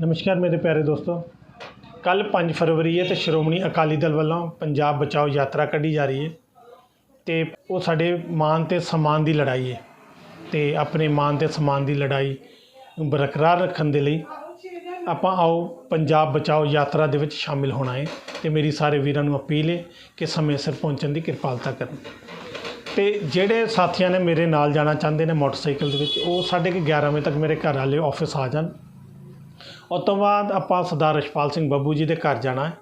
ਨਮਸਕਾਰ ਮੇਰੇ ਪਿਆਰੇ ਦੋਸਤੋ। ਕੱਲ 5 ਫਰਵਰੀ ਹੈ ਤੇ ਸ਼੍ਰੋਮਣੀ ਅਕਾਲੀ ਦਲ ਵੱਲੋਂ ਪੰਜਾਬ ਬਚਾਓ ਯਾਤਰਾ ਕੱਢੀ ਜਾ ਰਹੀ ਹੈ ਤੇ ਉਹ ਸਾਡੇ ਮਾਨ ਤੇ ਸਮਾਨ ਦੀ ਲੜਾਈ ਹੈ ਤੇ ਆਪਣੇ ਮਾਨ ਤੇ ਸਮਾਨ ਦੀ ਲੜਾਈ ਨੂੰ ਬਰਕਰਾਰ ਰੱਖਣ ਦੇ ਲਈ ਆਪਾਂ ਆਓ ਪੰਜਾਬ ਬਚਾਓ ਯਾਤਰਾ ਦੇ ਵਿੱਚ ਸ਼ਾਮਿਲ ਹੋਣਾ ਹੈ ਤੇ ਮੇਰੀ ਸਾਰੇ ਵੀਰਾਂ ਨੂੰ ਅਪੀਲ ਹੈ ਕਿ ਸਮੇਂ ਸਿਰ ਪਹੁੰਚਣ ਦੀ ਕਿਰਪਾਲਤਾ ਕਰਨ। ਤੇ ਜਿਹੜੇ ਸਾਥੀਆਂ ਨੇ ਮੇਰੇ ਨਾਲ ਜਾਣਾ ਚਾਹੁੰਦੇ ਨੇ ਮੋਟਰਸਾਈਕਲ ਦੇ ਵਿੱਚ, ਉਹ ਸਾਢੇ ਕੁ 11 ਵਜੇ ਤੱਕ ਮੇਰੇ ਘਰ ਵਾਲੇ ਆਫਿਸ ਆ ਜਾਣ। ਉਸ ਤੋਂ ਬਾਅਦ ਆਪਾਂ ਸਰਦਾਰ ਰਛਪਾਲ ਸਿੰਘ ਬੱਬੂ ਜੀ ਦੇ ਘਰ ਜਾਣਾ ਹੈ,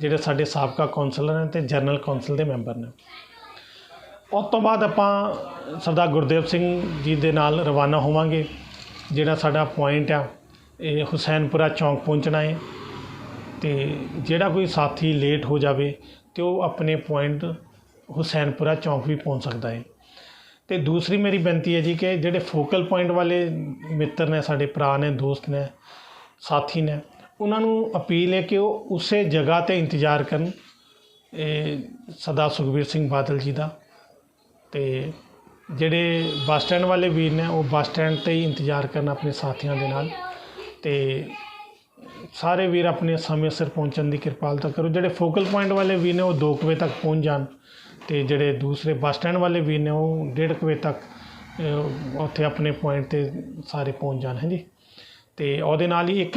ਜਿਹੜੇ ਸਾਡੇ ਸਾਬਕਾ ਕੌਂਸਲਰ ਨੇ ਤੇ ਜਨਰਲ ਕੌਂਸਲ ਦੇ ਮੈਂਬਰ ਨੇ। ਉਸ ਤੋਂ ਬਾਅਦ ਆਪਾਂ ਸਰਦਾਰ ਗੁਰਦੇਵ ਸਿੰਘ ਜੀ ਦੇ ਨਾਲ ਰਵਾਨਾ ਹੋਵਾਂਗੇ, ਜਿਹੜਾ ਸਾਡਾ ਪੁਆਇੰਟ ਆ, ਇਹ ਹੁਸੈਨਪੁਰਾ ਚੌਂਕ ਪਹੁੰਚਣਾ ਹੈ। ਤੇ ਜਿਹੜਾ ਕੋਈ ਸਾਥੀ ਲੇਟ ਹੋ ਜਾਵੇ, ਤੇ ਉਹ ਆਪਣੇ ਪੁਆਇੰਟ ਹੁਸੈਨਪੁਰਾ ਚੌਂਕ ਵੀ ਪਹੁੰਚ ਸਕਦਾ ਹੈ। ਤੇ ਦੂਸਰੀ ਮੇਰੀ ਬੇਨਤੀ ਹੈ ਜੀ ਕਿ ਜਿਹੜੇ ਫੋਕਲ ਪੁਆਇੰਟ ਵਾਲੇ ਮਿੱਤਰ ਨੇ, ਸਾਡੇ ਭਰਾ ਨੇ, ਦੋਸਤ ਨੇ ਸਾਥੀ ਨੇ। ਉਹਨਾਂ ਨੂੰ ਅਪੀਲ ਹੈ ਕਿ ਉਹ ਉਸੇ ਜਗ੍ਹਾ ਤੇ ਇੰਤਜ਼ਾਰ ਕਰਨ। ਇਹ ਸਰਦਾਰ ਸੁਖਬੀਰ ਸਿੰਘ ਬਾਦਲ ਜੀ ਦਾ। ਤੇ ਜਿਹੜੇ ਬੱਸ ਸਟੈਂਡ ਵਾਲੇ ਵੀਰ ਨੇ, ਉਹ ਬੱਸ ਸਟੈਂਡ ਤੇ ਹੀ ਇੰਤਜ਼ਾਰ ਕਰਨ ਆਪਣੇ ਸਾਥੀਆਂ ਦੇ ਨਾਲ। ਤੇ ਸਾਰੇ ਵੀਰ ਆਪਣੇ ਸਮੇਂ ਸਿਰ ਪਹੁੰਚਣ ਦੀ ਕਿਰਪਾਲਤਾ ਕਰੋ। ਜਿਹੜੇ ਫੋਕਲ ਪੁਆਇੰਟ ਵਾਲੇ ਵੀਰ ਨੇ, ਉਹ 2 ਵਜੇ ਤੱਕ ਪਹੁੰਚ ਜਾਣ। ਤੇ ਜਿਹੜੇ ਦੂਸਰੇ ਬੱਸ ਸਟੈਂਡ ਵਾਲੇ ਵੀਰ ਨੇ, ਉਹ 1:30 ਵਜੇ ਤੱਕ ਉੱਥੇ ਆਪਣੇ ਪੁਆਇੰਟ ਤੇ ਸਾਰੇ ਪਹੁੰਚ ਜਾਣ। ਹੈ ਜੀ ਤੇ ਉਹਦੇ ਨਾਲ ਹੀ ਇੱਕ